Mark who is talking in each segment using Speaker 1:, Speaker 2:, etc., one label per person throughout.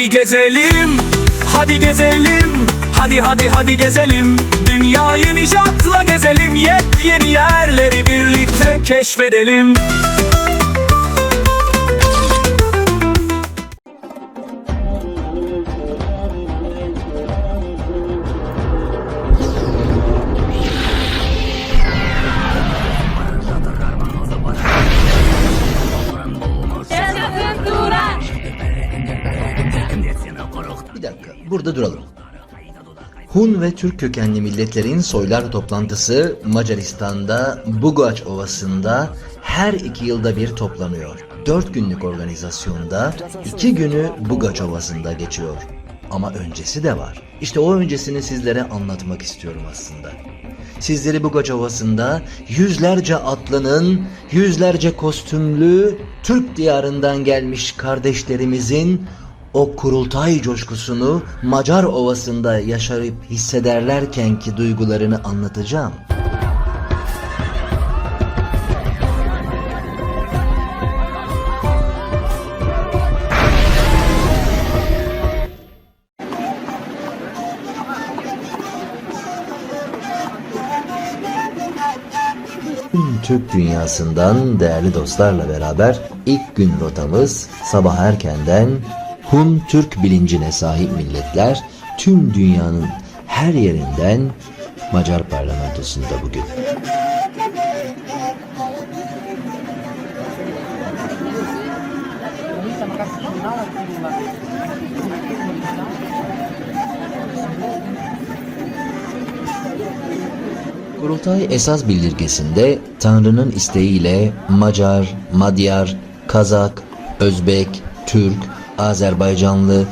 Speaker 1: Hadi gezelim, hadi gezelim Hadi hadi hadi gezelim. Dünyayı nişatla gezelim Yepyeni yerleri birlikte keşfedelim
Speaker 2: Hun ve Türk kökenli milletlerin soylar toplantısı Macaristan'da Bugaç Ovası'nda her iki yılda bir toplanıyor. Dört günlük organizasyonda iki günü Bugaç Ovası'nda geçiyor. Ama öncesi de var. İşte o öncesini sizlere anlatmak istiyorum aslında. Sizleri Bugaç Ovası'nda yüzlerce atlının, yüzlerce kostümlü Türk diyarından gelmiş kardeşlerimizin o kurultay coşkusunu Macar Ovası'nda yaşayıp hissederlerken ki duygularını anlatacağım. Türk dünyasından değerli dostlarla beraber ilk gün rotamız sabah erkenden Hun Türk bilincine sahip milletler tüm dünyanın her yerinden Macar parlamentosunda bugün. Kurultay esas bildirgesinde Tanrı'nın isteğiyle Macar, Madyar, Kazak, Özbek, Türk, Azerbaycanlı,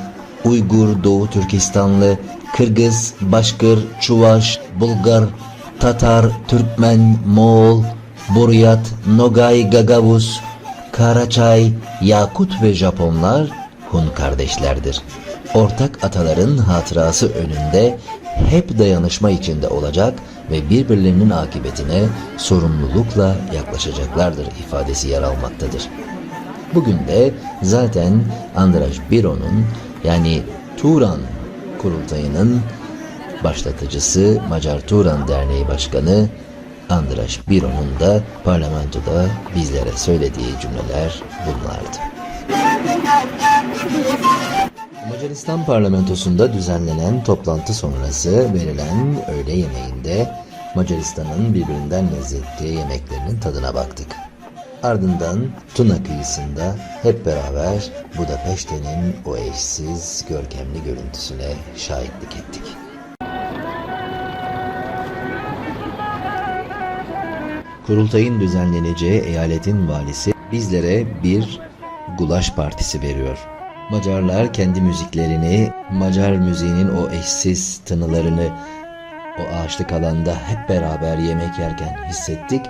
Speaker 2: Uygur, Doğu Türkistanlı, Kırgız, Başkır, Çuvaş, Bulgar, Tatar, Türkmen, Moğol, Buryat, Nogay, Gagavuz, Karaçay, Yakut ve Japonlar Hun kardeşlerdir. Ortak ataların hatırası önünde hep dayanışma içinde olacak ve birbirlerinin akıbetine sorumlulukla yaklaşacaklardır ifadesi yer almaktadır. Bugün de zaten Andras Biro'nun yani Turan kurultayının başlatıcısı Macar Turan Derneği Başkanı Andras Biro'nun da parlamentoda bizlere söylediği cümleler bunlardı. Macaristan parlamentosunda düzenlenen toplantı sonrası verilen öğle yemeğinde Macaristan'ın birbirinden lezzetli yemeklerinin tadına baktık. Ardından Tuna kıyısında hep beraber Budapeşte'nin o eşsiz, görkemli görüntüsüne şahitlik ettik. Kurultayın düzenleneceği eyaletin valisi bizlere bir gulaş partisi veriyor. Macarlar kendi müziklerini, Macar müziğinin o eşsiz tınılarını o ağaçlık alanda hep beraber yemek yerken hissettik.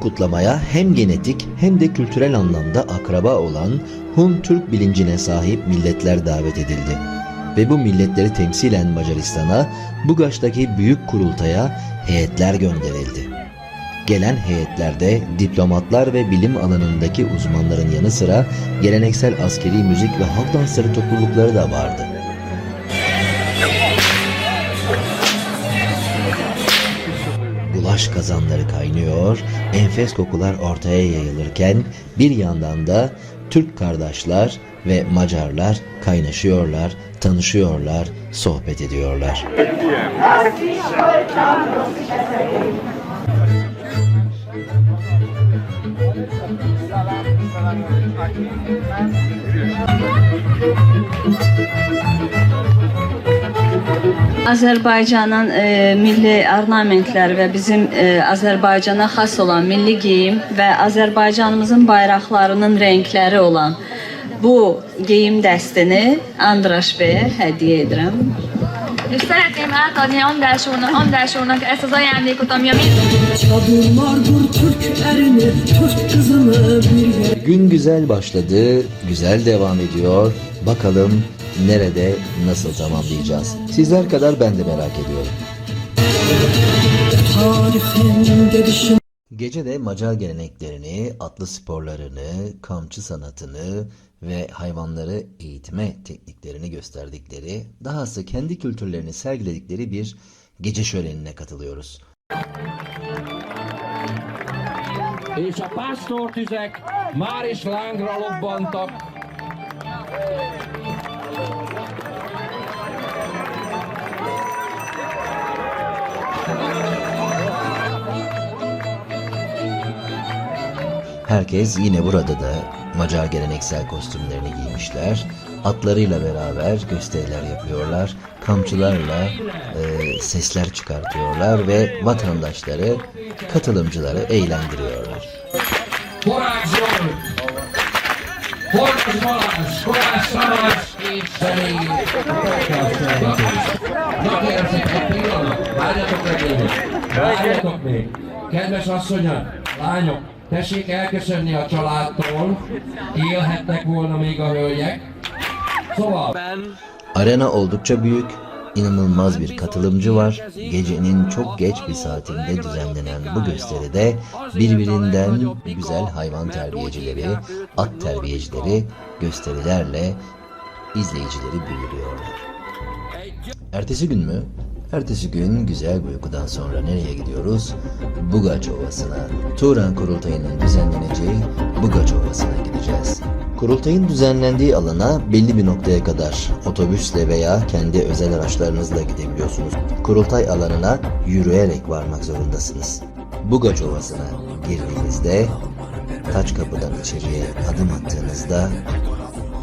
Speaker 2: Kutlamaya hem genetik hem de kültürel anlamda akraba olan Hun Türk bilincine sahip milletler davet edildi. Ve bu milletleri temsilen Macaristan'a Bugaç'taki büyük kurultaya heyetler gönderildi. Gelen heyetlerde diplomatlar ve bilim alanındaki uzmanların yanı sıra geleneksel askeri müzik ve halk dansları toplulukları da vardı. Bulaş kazanları kaynıyor, enfes kokular ortaya yayılırken bir yandan da Türk kardeşler ve Macarlar kaynaşıyorlar, tanışıyorlar, sohbet ediyorlar.
Speaker 3: Azərbaycanın e, milli ornamentlər və bizim e, Azərbaycana xas olan milli geyim və Azərbaycanımızın bayraqlarının rəngləri olan bu geyim dəstini Andraş bəyə hədiyyə edirəm.
Speaker 4: És szeretném átadni András úrnak, András úrnak ezt az ajándékot, ami a mi
Speaker 5: Çadırlardır Türk
Speaker 4: Türk erini, Türk kızını bir yere
Speaker 2: Gün güzel başladı, güzel devam ediyor. Bakalım nerede, nasıl tamamlayacağız? Sizler kadar ben de merak ediyorum. Gece de Macar geleneklerini, atlı sporlarını, kamçı sanatını ve hayvanları eğitme tekniklerini gösterdikleri, dahası kendi kültürlerini sergiledikleri bir gece şölenine katılıyoruz.
Speaker 5: És a pásztortüzek már is lángra lobbantak.
Speaker 2: Herkes yine burada da Macar geleneksel kostümlerini giymişler. Atlarıyla beraber gösteriler yapıyorlar. Kamçılarla e, sesler çıkartıyorlar ve vatandaşları, katılımcıları eğlendiriyorlar.
Speaker 5: Kedves asszonyok, lányok, tessék elköszönni a családtól, élhettek volna még a hölgyek. Szóval,
Speaker 2: Arena oldukça büyük, inanılmaz bir katılımcı var. Gecenin çok geç bir saatinde düzenlenen bu gösteride birbirinden güzel hayvan terbiyecileri, at terbiyecileri gösterilerle izleyicileri büyülüyorlar. Ertesi gün mü? Ertesi gün güzel bir uykudan sonra nereye gidiyoruz? Bugaç Ovası'na. Turan Kurultayı'nın düzenleneceği Bugaç Ovası'na gideceğiz. Kurultayın düzenlendiği alana belli bir noktaya kadar otobüsle veya kendi özel araçlarınızla gidebiliyorsunuz. Kurultay alanına yürüyerek varmak zorundasınız. Bugaç Ovası'na girdiğinizde taç kapıdan içeriye adım attığınızda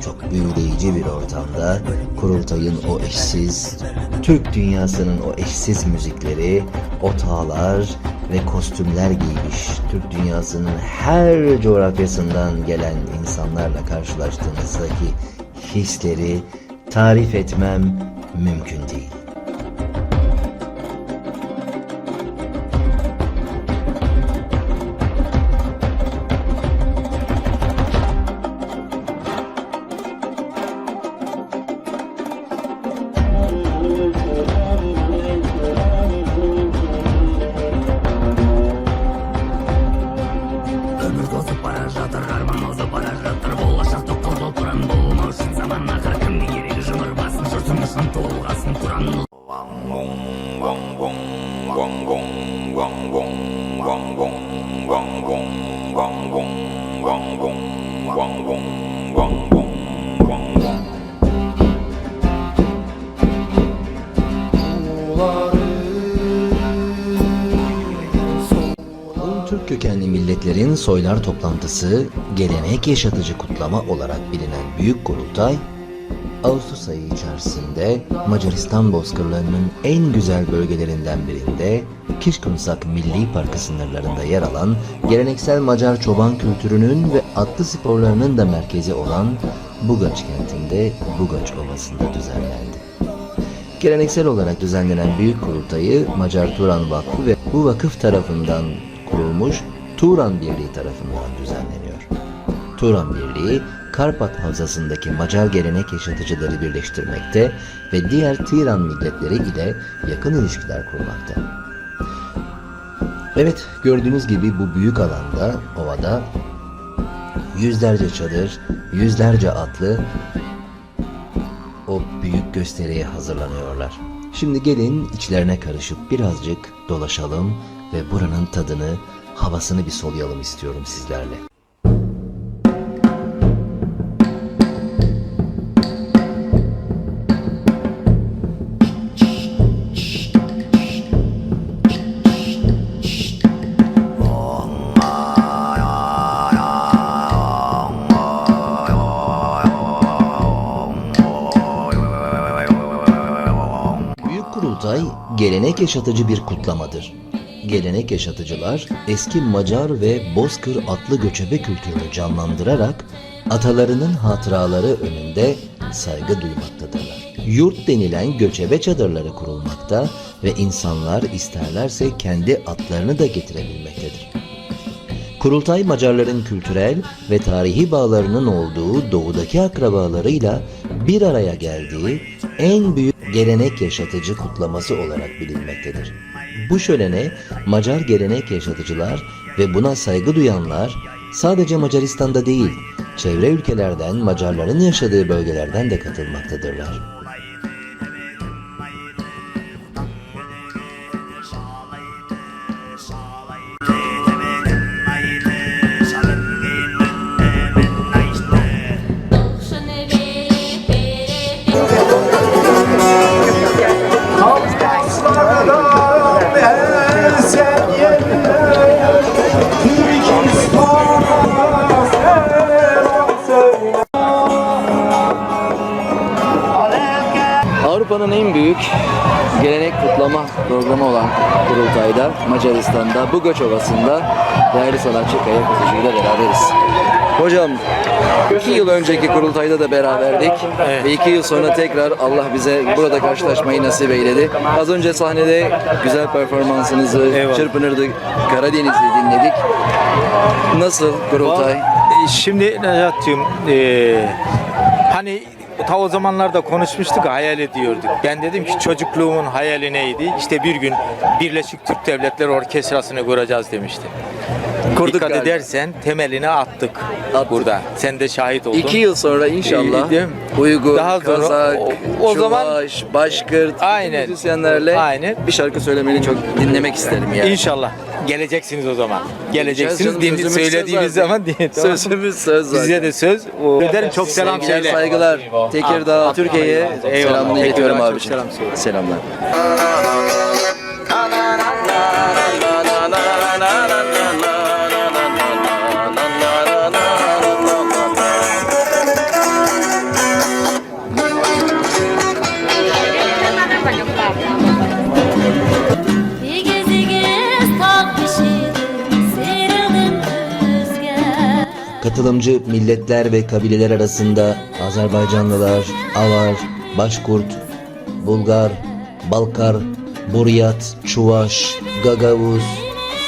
Speaker 2: çok büyüleyici bir ortamda kurultayın o eşsiz, Türk dünyasının o eşsiz müzikleri, otağlar ve kostümler giymiş Türk dünyasının her coğrafyasından gelen insanlarla karşılaştığınızdaki hisleri tarif etmem mümkün değil. Toplantısı, gelenek yaşatıcı kutlama olarak bilinen Büyük Kurultay, Ağustos ayı içerisinde Macaristan bozkırlarının en güzel bölgelerinden birinde Kişkımsak Milli Parkı sınırlarında yer alan geleneksel Macar çoban kültürünün ve atlı sporlarının da merkezi olan Bugaç kentinde Bugaç Ovası'nda düzenlendi. Geleneksel olarak düzenlenen büyük kurultayı Macar Turan Vakfı ve bu vakıf tarafından kurulmuş Turan Birliği tarafından düzenleniyor. Turan Birliği, Karpat Havzası'ndaki Macar gelenek yaşatıcıları birleştirmekte ve diğer Tiran milletleri ile yakın ilişkiler kurmakta. Evet, gördüğünüz gibi bu büyük alanda, ovada yüzlerce çadır, yüzlerce atlı o büyük gösteriye hazırlanıyorlar. Şimdi gelin içlerine karışıp birazcık dolaşalım ve buranın tadını, havasını bir soluyalım istiyorum sizlerle. Kurultay gelenek yaşatıcı bir kutlamadır. Gelenek yaşatıcılar eski Macar ve Bozkır atlı göçebe kültürünü canlandırarak atalarının hatıraları önünde saygı duymaktadırlar. Yurt denilen göçebe çadırları kurulmakta ve insanlar isterlerse kendi atlarını da getirebilmektedir. Kurultay Macarların kültürel ve tarihi bağlarının olduğu doğudaki akrabalarıyla bir araya geldiği en büyük gelenek yaşatıcı kutlaması olarak bilinmektedir. Bu şölene Macar gelenek yaşatıcılar ve buna saygı duyanlar sadece Macaristan'da değil, çevre ülkelerden Macarların yaşadığı bölgelerden de katılmaktadırlar. Önceki kurultayda da beraberdik ve iki yıl sonra tekrar Allah bize burada karşılaşmayı nasip eyledi. Az önce sahnede güzel performansınızı, Çırpınırdı Karadeniz'i dinledik. Nasıl kurultay?
Speaker 6: E, Şimdi Necat'cığım e, hani ta o zamanlarda konuşmuştuk hayal ediyorduk. Ben dedim ki çocukluğumun hayali neydi? İşte bir gün Birleşik Türk Devletleri Orkestrası'nı kuracağız demiştim.
Speaker 2: Kurduk
Speaker 6: Dikkat
Speaker 2: galiba.
Speaker 6: edersen temelini attık,
Speaker 2: Attık.
Speaker 6: burada. Sen de şahit oldun.
Speaker 2: İki yıl sonra inşallah
Speaker 6: mi?
Speaker 2: Uygur,
Speaker 6: Daha sonra
Speaker 2: Kazak,
Speaker 6: o- o zaman-
Speaker 2: Çuvaş, Başkırt,
Speaker 6: Aynen.
Speaker 2: müzisyenlerle
Speaker 6: Aynen.
Speaker 2: bir şarkı söylemeni çok dinlemek isterim yani.
Speaker 6: İnşallah. Geleceksiniz o zaman. Geleceksiniz.
Speaker 2: canım,
Speaker 6: Din, söylediğimiz
Speaker 2: söz
Speaker 6: zaman din. tamam?
Speaker 2: Sözümüz söz zaten.
Speaker 6: Size de söz. O, Ederim çok selam
Speaker 2: Sevgiler,
Speaker 6: söyle.
Speaker 2: saygılar. Tekirdağ, Türkiye'ye selamını iletiyorum
Speaker 6: Tekirdağ'a
Speaker 2: abi.
Speaker 6: çok selam söyle.
Speaker 2: Selamlar. Katılımcı milletler ve kabileler arasında Azerbaycanlılar, Avar, Başkurt, Bulgar, Balkar, Buryat, Çuvaş, Gagavuz,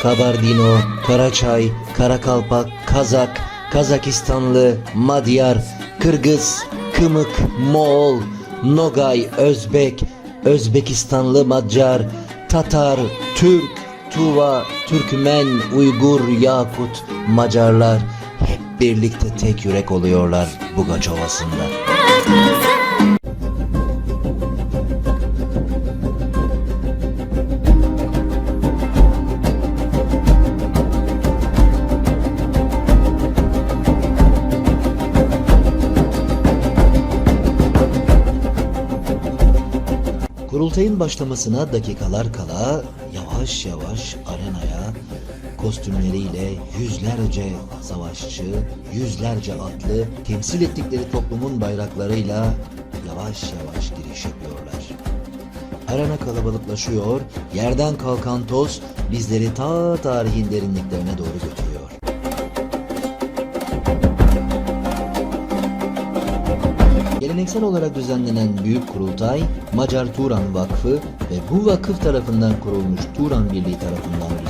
Speaker 2: Kabardino, Karaçay, Karakalpak, Kazak, Kazakistanlı, Madyar, Kırgız, Kımık, Moğol, Nogay, Özbek, Özbekistanlı Macar, Tatar, Türk, Tuva, Türkmen, Uygur, Yakut, Macarlar birlikte tek yürek oluyorlar Bugaç Ovası'nda. Kurultayın başlamasına dakikalar kala yavaş yavaş arenaya kostümleriyle yüzlerce savaşçı, yüzlerce atlı temsil ettikleri toplumun bayraklarıyla yavaş yavaş giriş yapıyorlar. Arena kalabalıklaşıyor, yerden kalkan toz bizleri ta tarihin derinliklerine doğru götürüyor. Geleneksel olarak düzenlenen büyük kurultay, Macar Turan Vakfı ve bu vakıf tarafından kurulmuş Turan Birliği tarafından.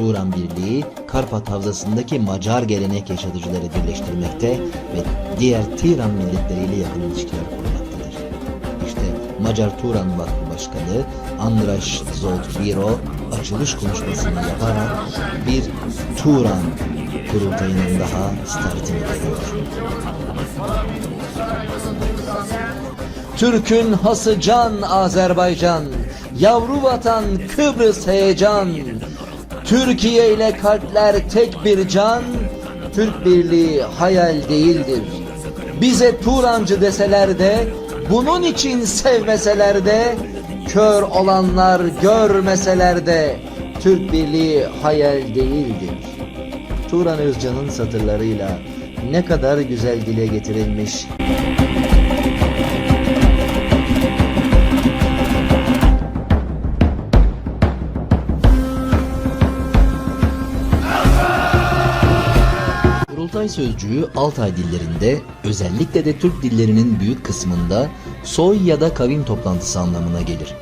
Speaker 2: Turan Birliği, Karpat Havzası'ndaki Macar gelenek yaşatıcıları birleştirmekte ve diğer Tiran milletleriyle yakın ilişkiler kurmaktadır. İşte Macar Turan Vakfı Başkanı Andras Zoltbiro açılış konuşmasını yaparak bir Turan kurultayının daha startını veriyor. Türk'ün hası can Azerbaycan, yavru vatan Kıbrıs heyecan. Türkiye ile kalpler tek bir can, Türk birliği hayal değildir. Bize Turancı deseler de, bunun için sevmeseler de, kör olanlar görmeseler de, Türk birliği hayal değildir. Turan Özcan'ın satırlarıyla ne kadar güzel dile getirilmiş Kurultay sözcüğü Altay dillerinde özellikle de Türk dillerinin büyük kısmında soy ya da kavim toplantısı anlamına gelir.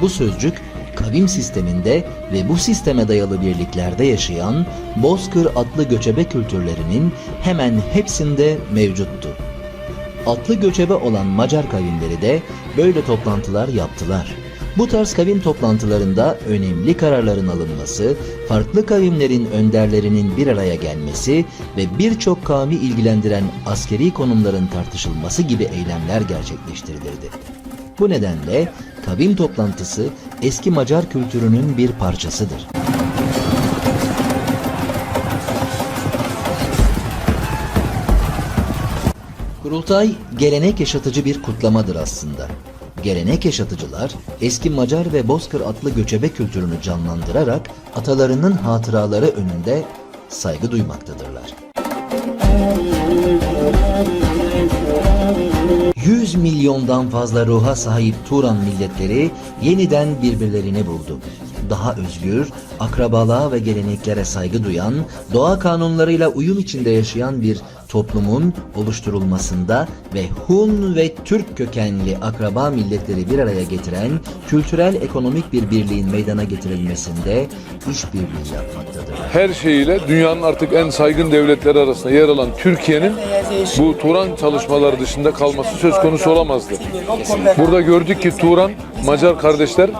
Speaker 2: Bu sözcük kavim sisteminde ve bu sisteme dayalı birliklerde yaşayan Bozkır adlı göçebe kültürlerinin hemen hepsinde mevcuttu. Atlı göçebe olan Macar kavimleri de böyle toplantılar yaptılar. Bu tarz kavim toplantılarında önemli kararların alınması, farklı kavimlerin önderlerinin bir araya gelmesi ve birçok kavmi ilgilendiren askeri konumların tartışılması gibi eylemler gerçekleştirilirdi. Bu nedenle kavim toplantısı eski Macar kültürünün bir parçasıdır. Kurultay gelenek yaşatıcı bir kutlamadır aslında. Gelenek yaşatıcılar eski Macar ve Bozkır adlı göçebe kültürünü canlandırarak atalarının hatıraları önünde saygı duymaktadırlar. 100 milyondan fazla ruha sahip Turan milletleri yeniden birbirlerini buldu. Daha özgür, akrabalığa ve geleneklere saygı duyan, doğa kanunlarıyla uyum içinde yaşayan bir toplumun oluşturulmasında ve Hun ve Türk kökenli akraba milletleri bir araya getiren kültürel ekonomik bir birliğin meydana getirilmesinde işbirliği yapmaktadır.
Speaker 7: her şeyiyle dünyanın artık en saygın devletleri arasında yer alan Türkiye'nin bu Turan çalışmaları dışında kalması söz konusu olamazdı. Burada gördük ki Turan, Macar kardeşler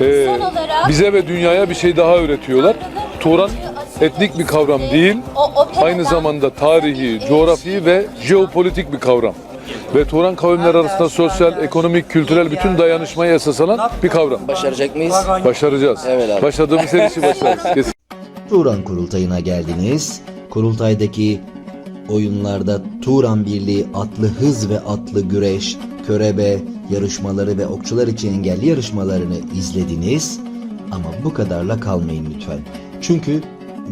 Speaker 7: e, bize ve dünyaya bir şey daha öğretiyorlar. Turan etnik bir kavram değil, aynı zamanda tarihi, coğrafi ve jeopolitik bir kavram. Ve Turan kavimler arasında sosyal, ekonomik, kültürel bütün dayanışmayı esas alan bir kavram.
Speaker 2: Başaracak mıyız?
Speaker 7: Başaracağız. Başladığımız her işi başarırız. Kesin.
Speaker 2: Turan kurultayına geldiniz. Kurultaydaki oyunlarda Turan Birliği atlı hız ve atlı güreş, körebe yarışmaları ve okçular için engelli yarışmalarını izlediniz. Ama bu kadarla kalmayın lütfen. Çünkü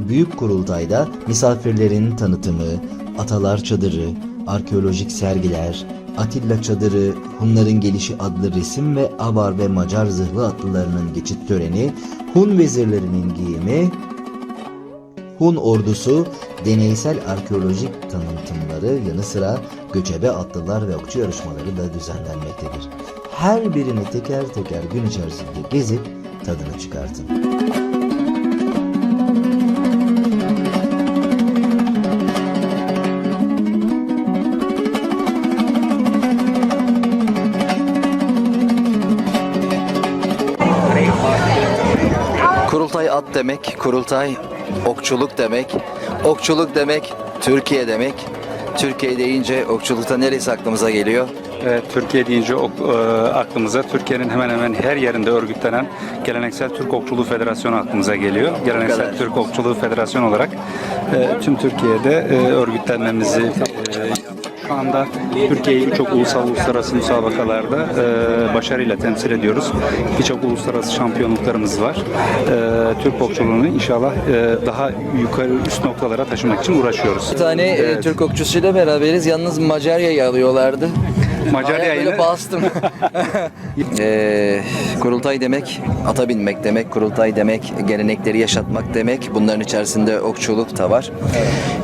Speaker 2: büyük kurultayda misafirlerin tanıtımı, atalar çadırı, arkeolojik sergiler, Atilla çadırı, Hunların gelişi adlı resim ve Avar ve Macar zırhlı atlılarının geçit töreni, Hun vezirlerinin giyimi, Hun ordusu deneysel arkeolojik tanıtımları yanı sıra göçebe atlılar ve okçu yarışmaları da düzenlenmektedir. Her birini teker teker gün içerisinde gezip tadını çıkartın.
Speaker 8: Demek, kurultay okçuluk demek, okçuluk demek Türkiye demek. Türkiye deyince okçulukta neresi aklımıza geliyor?
Speaker 9: Evet, Türkiye deyince ok- e, aklımıza Türkiye'nin hemen hemen her yerinde örgütlenen Geleneksel Türk Okçuluğu Federasyonu aklımıza geliyor. Geleneksel
Speaker 8: kadar.
Speaker 9: Türk Okçuluğu Federasyonu olarak e, tüm Türkiye'de e, örgütlenmemizi e, şu anda Türkiye'yi birçok ulusal uluslararası müsabakalarda e, başarıyla temsil ediyoruz. Birçok uluslararası şampiyonluklarımız var. E, Türk okçuluğunu inşallah e, daha yukarı üst noktalara taşımak için uğraşıyoruz.
Speaker 8: Bir tane e. Türk okçusuyla beraberiz. Yalnız Macarya'yı alıyorlardı.
Speaker 9: Macarya'yı
Speaker 8: Bayağı böyle
Speaker 9: ile-
Speaker 8: bastım. Ee, kurultay demek, ata binmek demek, kurultay demek, gelenekleri yaşatmak demek. Bunların içerisinde okçuluk da var.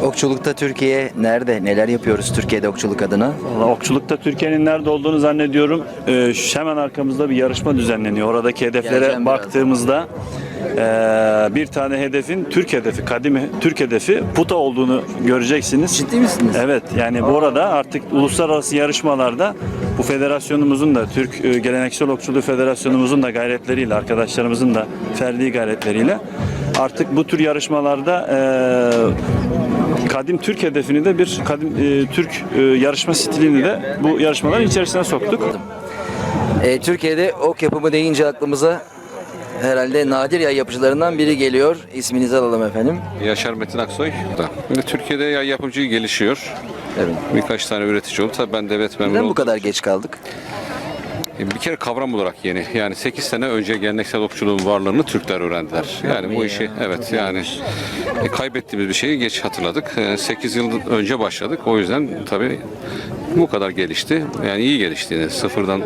Speaker 8: Okçulukta Türkiye nerede? Neler yapıyoruz Türkiye'de okçuluk adına?
Speaker 10: Valla Okçulukta Türkiye'nin nerede olduğunu zannediyorum. Ee, şu hemen arkamızda bir yarışma düzenleniyor. Oradaki hedeflere
Speaker 8: Geleceğim
Speaker 10: baktığımızda ee, bir tane hedefin Türk hedefi, kadim Türk hedefi puta olduğunu göreceksiniz.
Speaker 8: Ciddi misiniz?
Speaker 10: Evet yani bu arada artık uluslararası yarışmalarda bu federasyonumuzun da Türk e, Geleneksel Okçuluğu Federasyonumuzun da gayretleriyle arkadaşlarımızın da ferdi gayretleriyle artık bu tür yarışmalarda e, kadim Türk hedefini de bir kadim e, Türk e, yarışma stilini de bu yarışmaların içerisine soktuk.
Speaker 8: Türkiye'de ok yapımı deyince aklımıza herhalde nadir yay yapıcılarından biri geliyor. İsminizi alalım efendim.
Speaker 11: Yaşar Metin Aksoy da. Şimdi Türkiye'de yay yapımcı gelişiyor.
Speaker 8: Evet.
Speaker 11: Birkaç tane üretici oldu. Tabii ben devlet memuru
Speaker 8: Neden bu
Speaker 11: oldum.
Speaker 8: kadar geç kaldık?
Speaker 11: Bir kere kavram olarak yeni. Yani 8 sene önce geleneksel okçuluğun varlığını Türkler öğrendiler. Yani bu işi evet yani e, kaybettiğimiz bir şeyi geç hatırladık. 8 yıl önce başladık. O yüzden tabii bu kadar gelişti. Yani iyi gelişti. yine. Sıfırdan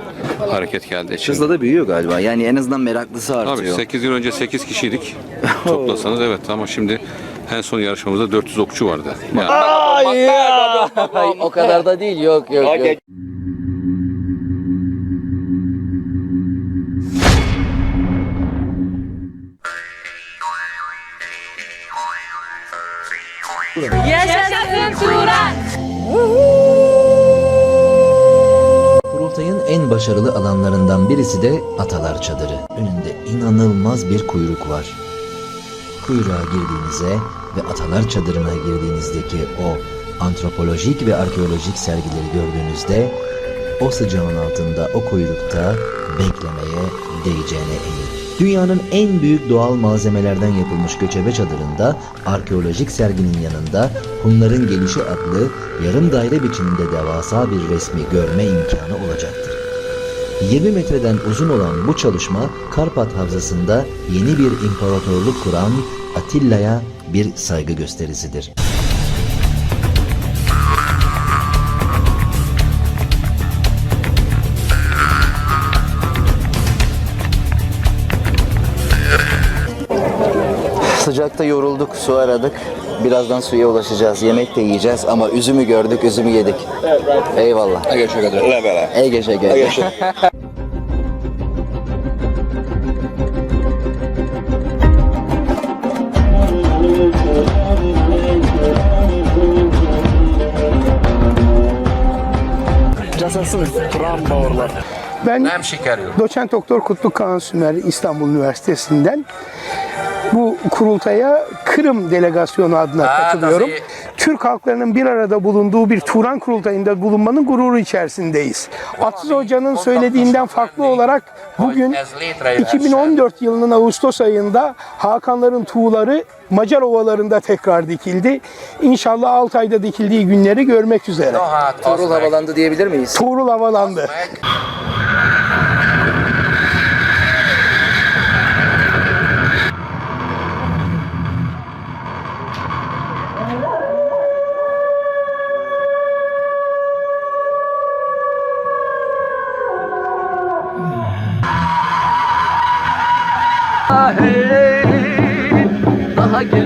Speaker 11: hareket geldiği için.
Speaker 8: Hızla da büyüyor galiba. Yani en azından meraklısı
Speaker 11: Tabii
Speaker 8: artıyor.
Speaker 11: 8 yıl önce 8 kişiydik. Toplasanız evet ama şimdi en son yarışmamızda 400 okçu vardı. Yani
Speaker 8: Ay, o kadar da değil. Yok yok yok.
Speaker 2: En başarılı alanlarından birisi de Atalar Çadırı. Önünde inanılmaz bir kuyruk var. Kuyruğa girdiğinizde ve Atalar Çadırı'na girdiğinizdeki o antropolojik ve arkeolojik sergileri gördüğünüzde o sıcağın altında, o kuyrukta beklemeye değeceğine eminim. Dünyanın en büyük doğal malzemelerden yapılmış göçebe çadırında arkeolojik serginin yanında Hunların Gelişi adlı yarım daire biçiminde devasa bir resmi görme imkanı olacaktır. 20 metreden uzun olan bu çalışma Karpat Havzası'nda yeni bir imparatorluk kuran Atilla'ya bir saygı gösterisidir.
Speaker 8: Sıcakta yorulduk, su aradık. Birazdan suya ulaşacağız. Yemek de yiyeceğiz ama üzümü gördük, üzümü yedik. Eyvallah. Ege şeker. Ege şeker.
Speaker 12: Ben doçent doktor Kutlu Kaan Sümer İstanbul Üniversitesi'nden bu kurultaya Kırım delegasyonu adına katılıyorum. Türk halklarının bir arada bulunduğu bir Turan kurultayında bulunmanın gururu içerisindeyiz. Atsız Hoca'nın söylediğinden farklı olarak bugün 2014 yılının Ağustos ayında Hakanların tuğları Macar ovalarında tekrar dikildi. İnşallah 6 ayda dikildiği günleri görmek üzere.
Speaker 8: Tuğrul havalandı diyebilir miyiz?
Speaker 12: Tuğrul havalandı.
Speaker 1: Oyla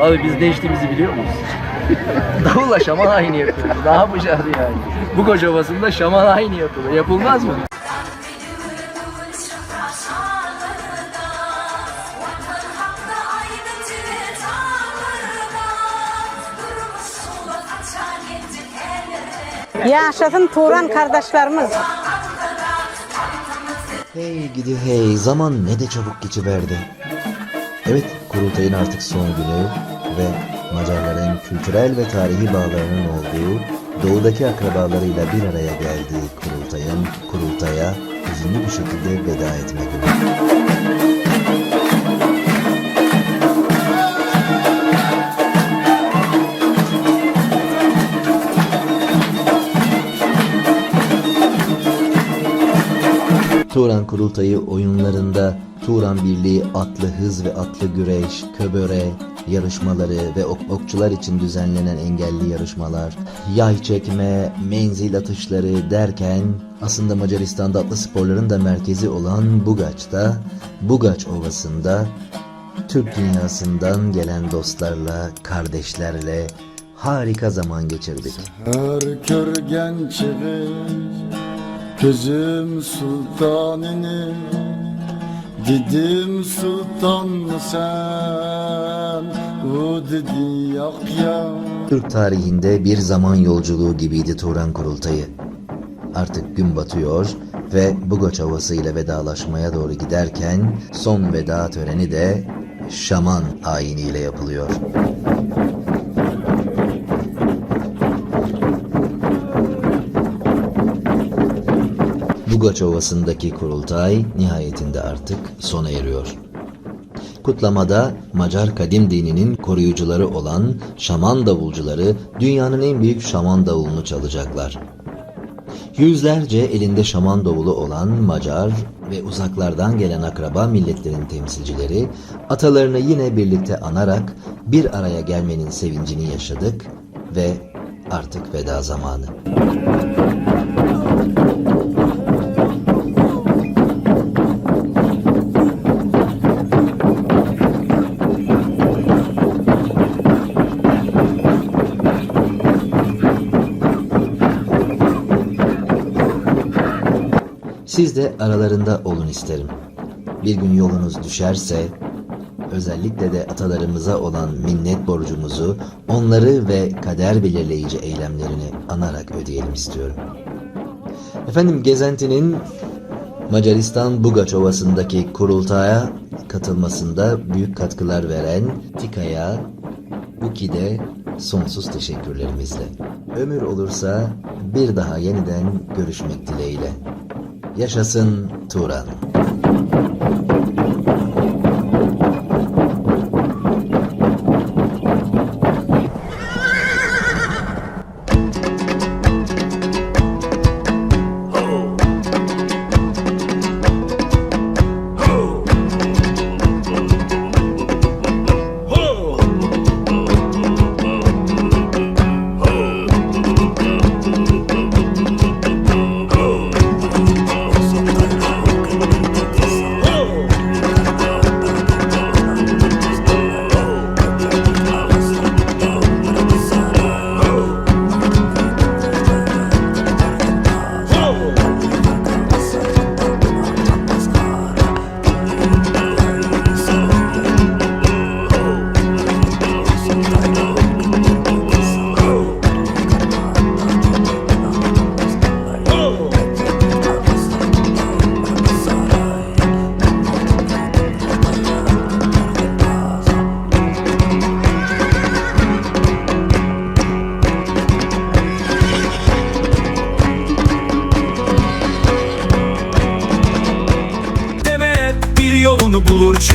Speaker 13: Abi biz ne içtiğimizi biliyor muyuz? Davulla şaman ayini yapıyoruz. Ne yapacağız yani? Bu koca basında şaman ayini yapılır. Yapılmaz mı?
Speaker 14: Yaşasın Turan kardeşlerimiz.
Speaker 2: Hey gidi hey zaman ne de çabuk geçiverdi. Evet kurultayın artık son günü ve Macarların kültürel ve tarihi bağlarının olduğu doğudaki akrabalarıyla bir araya geldiği kurultayın kurultaya hüzünlü bir şekilde veda etme günü. Turan Kurultayı oyunlarında Turan Birliği atlı hız ve atlı güreş, köböre yarışmaları ve ok- okçular için düzenlenen engelli yarışmalar, yay çekme, menzil atışları derken aslında Macaristan'da atlı sporların da merkezi olan Bugaç'ta, Bugaç Ovası'nda Türk dünyasından gelen dostlarla, kardeşlerle harika zaman geçirdik.
Speaker 15: Her körgen çıkır Gözüm sultanını Dedim sultan mı sen O dedi yak ya
Speaker 2: Türk tarihinde bir zaman yolculuğu gibiydi Turan Kurultayı. Artık gün batıyor ve Bugoç Ovası ile vedalaşmaya doğru giderken son veda töreni de Şaman ayiniyle yapılıyor. Bugaç Ovası'ndaki kurultay nihayetinde artık sona eriyor. Kutlamada Macar kadim dininin koruyucuları olan şaman davulcuları dünyanın en büyük şaman davulunu çalacaklar. Yüzlerce elinde şaman davulu olan Macar ve uzaklardan gelen akraba milletlerin temsilcileri atalarını yine birlikte anarak bir araya gelmenin sevincini yaşadık ve artık veda zamanı. Siz de aralarında olun isterim. Bir gün yolunuz düşerse özellikle de atalarımıza olan minnet borcumuzu onları ve kader belirleyici eylemlerini anarak ödeyelim istiyorum. Efendim gezentinin Macaristan Bugaç Ovası'ndaki kurultaya katılmasında büyük katkılar veren TİKA'ya, UKİ'de sonsuz teşekkürlerimizle. Ömür olursa bir daha yeniden görüşmek dileğiyle. Yaşasın Turan.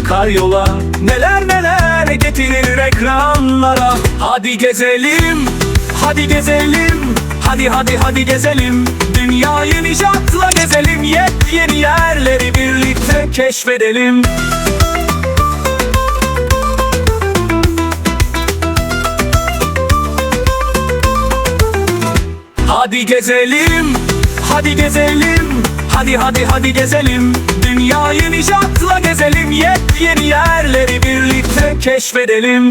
Speaker 1: Çıkar yola. Neler neler getirir ekranlara. Hadi gezelim, hadi gezelim. Hadi hadi hadi gezelim. Dünyayı nişatla gezelim. Yepyeni yerleri birlikte keşfedelim. Hadi gezelim, hadi gezelim Hadi hadi hadi gezelim. Dünyayı nişatla gezelim. Yepyeni yerleri birlikte keşfedelim